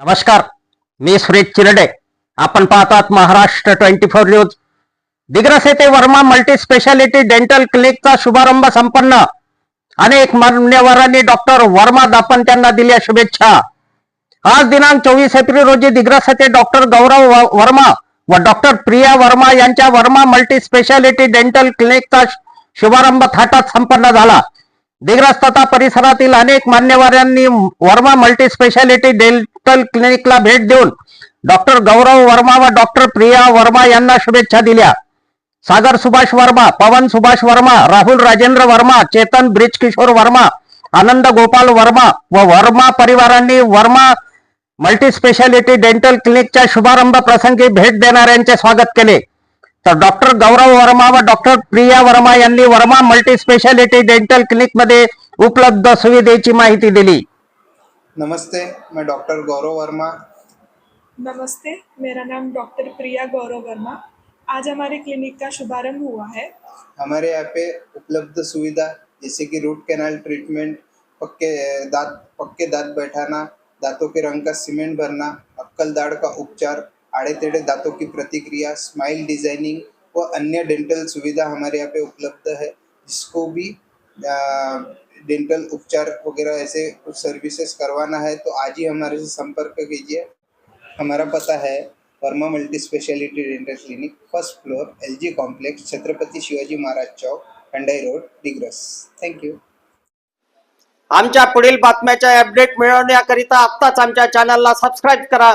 नमस्कार मी सुरेश चिरडे. आपण पाहतात Maharashtra twenty four news. Digras येथे वर्मा मल्टी स्पेशालिटी डेंटल क्लिनिकचा शुभारंभ संपन्न. अनेक मान्यवरांनी डॉक्टर वर्मा दापन त्यांना दिल्या शुभेच्छा. आज दिनांक चोवीस एप्रिल रोजी दिग्रस येथे डॉक्टर गौरव वर्मा व डॉक्टर प्रिया वर्मा यांच्या वर्मा मल्टी स्पेशालिटी डेंटल क्लिनिकचा शुभारंभ थाटात संपन्न झाला. दिग्रस्तता परिसरातील अनेक मान्यवरांनी वर्मा मल्टी स्पेशालिटी डेंटल क्लिनिकला भेट देऊन डॉक्टर गौरव वर्मा व डॉक्टर प्रिया वर्मा यांना शुभेच्छा दिल्या. सागर सुभाष वर्मा पवन सुभाष वर्मा राहुल राजेंद्र वर्मा चेतन ब्रिज किशोर वर्मा आनंद गोपाल वर्मा व वर्मा परिवारांनी वर्मा मल्टी स्पेशालिटी डेंटल क्लिनिकच्या शुभारंभ प्रसंगी भेट देणाऱ्यांचे स्वागत केले. तर डॉक्टर गौरव वर्मा व डॉक्टर प्रिया वर्मा यांनी Verma multi speciality dental clinic मध्ये उपलब्ध सुविधेची माहिती दिली. नमस्ते मैं डॉक्टर गौरव वर्मा. नमस्ते मेरा नाम डॉक्टर प्रिया गौरव वर्मा. आज हमारे क्लिनिक का शुभारंभ हुआ है। हमारे यहाँ पे उपलब्ध सुविधा जैसे कि रूट कैनाल ट्रीटमेंट पक्के दांत पक्के दांत बैठाना दांतों के रंग का सीमेंट भरना अक्कल दाढ़ का उपचार आड़े टेढ़े दांतों की प्रतिक्रिया स्माइल डिजाइनिंग व अन्य डेंटल सुविधा हमारे यहाँ पे उपलब्ध है जिसको भी डेंटल उपचार वगैरह ऐसे कुछ सर्विसेज करवाना है तो आज ही हमारे से संपर्क कीजिए। हमारा पता है Verma multi speciality dental clinic first floor L G complex Chhatrapati Shivaji Maharaj Chowk Khandai road Digras. Thank you आमच्या पुढील बातम्याच्या अपडेट मिळवण्याकरिता आत्ताच आमच्या चॅनलला सबस्क्राईब करा.